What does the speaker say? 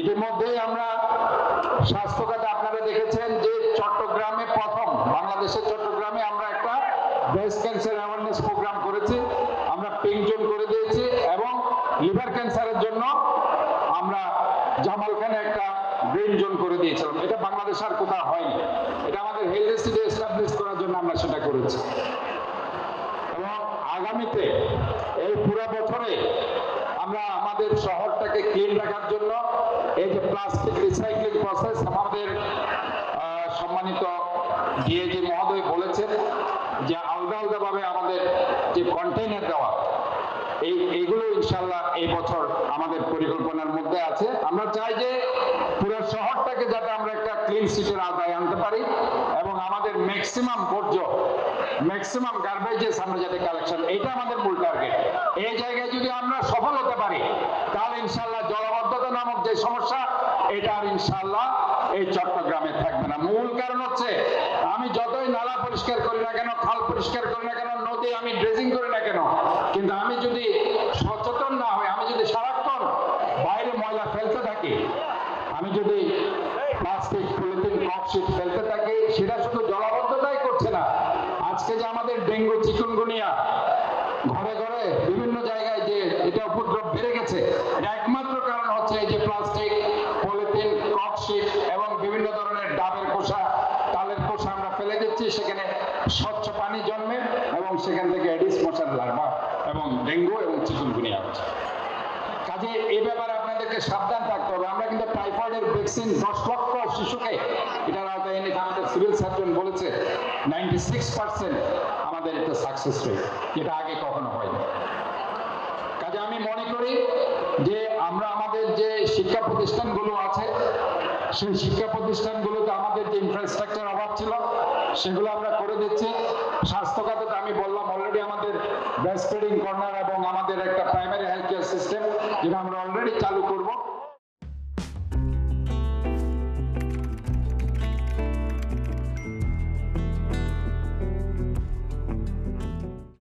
ইতিমধ্যেই আমরা স্বাস্থ্য খাতে আপনারা দেখেছেন যে চট্টগ্রামে প্রথম, বাংলাদেশের চট্টগ্রামে আমরা একটা ব্রেস্ট ক্যান্সার অ্যাওয়ারনেস প্রোগ্রাম করেছি। আমরা পিঙ্ক জোন করে দিয়েছি এবং লিভার ক্যান্সারের জন্য আমরা জামালখানে একটা গ্রিন জোন করে দিয়েছিলাম। এটা বাংলাদেশ আর কোথাও হয়নি। এটা আমাদের হেলথ সিটি এস্টাবলিশ করার জন্য আমরা সেটা করেছি। এবং আগামীতে, এই পুরো বছরে আমরা আমাদের শহরটাকে ক্লিন রাখার জন্য এই যে প্লাস্টিক রিসাইক্লিং প্রসেস আমাদের সম্মানিত ডিএজি মহোদয় বলেছেন যে আলাদা আলাদাভাবে আমাদের যে কন্টেইনার দেওয়া, এই, এইগুলো ইনশাল্লাহ এই বছর আমাদের পরিকল্পনার মধ্যে আছে। আমরা চাই যে পুরো শহরটাকে যাতে আমরা একটা ক্লিন সিটির আওতায় আনতে পারি। আমাদের ম্যাক্সিমাম বর্জ্য ম্যাক্সিমাম গার্বেজেস আমরা যাতে কালেকশন এটা আমাদের মূল টার্গেট এই জায়গায় যদি আমরা সফল হতে পারি, তাহলে ইনশাল্লাহ জলবদ্ধতা নামক যে সমস্যা, এটা আর ইনশাল্লাহ এই চট্টগ্রামে থাকবে না। মূল কারণ হচ্ছে, আমি যতই নালা পরিষ্কার করি না কেন, খাল পরিষ্কার করি না কেন, নদী আমি ড্রেজিং করি না কেন, কিন্তু আমি যদি সচেতন না হই আমি যদি সারাক্ষণ বাইরে ময়লা ফেলতে থাকি আমি যদি ফেলতে থাকি, সেটা শুধু জলাবদ্ধতাই করছে না। আজকে যে আমাদের ডেঙ্গু চিকুনগুনিয়া, ঘরে ঘরে বিভিন্ন জায়গায় যে এটা উপদ্রব বেড়ে গেছে এটা একমাত্র কারণ হচ্ছে এই যে প্লাস্টিক পলিথিন এবং বিভিন্ন ধরনের ডাবের কোষা তালের কোষা আমরা ফেলে দিচ্ছি, সেখানে স্বচ্ছ পানি জন্মে এবং সেখান থেকে মশার লার্ভা এবং ডেঙ্গু এবং চিকুনগুনিয়া হচ্ছে। কাজে এই ব্যাপারে আপনাদেরকে সাবধান থাকতে হবে। আমরা কিন্তু টাইফয়েডের ভ্যাকসিন দশ লক্ষ শিশুকে, এটার আওতায় এনে আমাদের সিভিল সার্জন বলেছে নাইনটি আমাদের এটা সাকসেস রেট যেটা আগে কখনো হয়নি। কাজে আমি মনে করি যে আমরা আমাদের যে শিক্ষা প্রতিষ্ঠানগুলো আছে, সেই শিক্ষা প্রতিষ্ঠানগুলোতে আমাদের যে ইনফ্রাস্ট্রাকচার অভাব ছিল, সেগুলো আমরা করে দিচ্ছি। স্বাস্থ্য আমি বললাম অলরেডি আমাদের ব্রেস্ট কর্নার এবং আমাদের একটা প্রাইমারি হেলথ কেয়ার সিস্টেম যেটা আমরা অলরেডি চালু করব।